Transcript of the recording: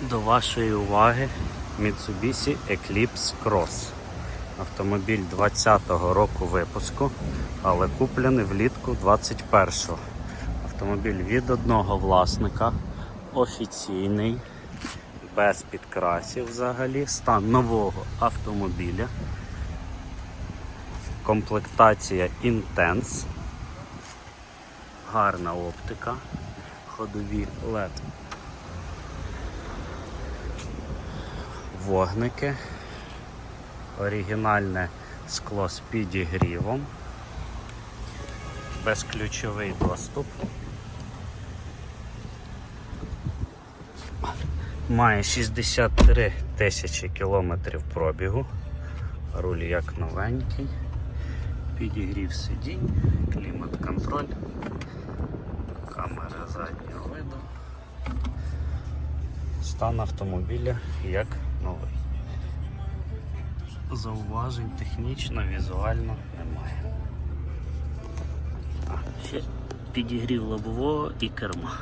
До вашої уваги Mitsubishi Eclipse Cross. Автомобіль 20-го року випуску, але куплений влітку 21-го. Автомобіль від одного власника, офіційний, без підкрасів взагалі, стан нового автомобіля. Комплектація Intense, гарна оптика, ходові LED вогники, оригінальне скло з підігрівом, безключовий доступ. Має 63 тисячі кілометрів пробігу, руль як новенький, підігрів сидінь, клімат-контроль, камера заднього виду. Стан автомобіля як новий. Зауважень технічно, візуально немає. А, ще підігрів лобового і керма.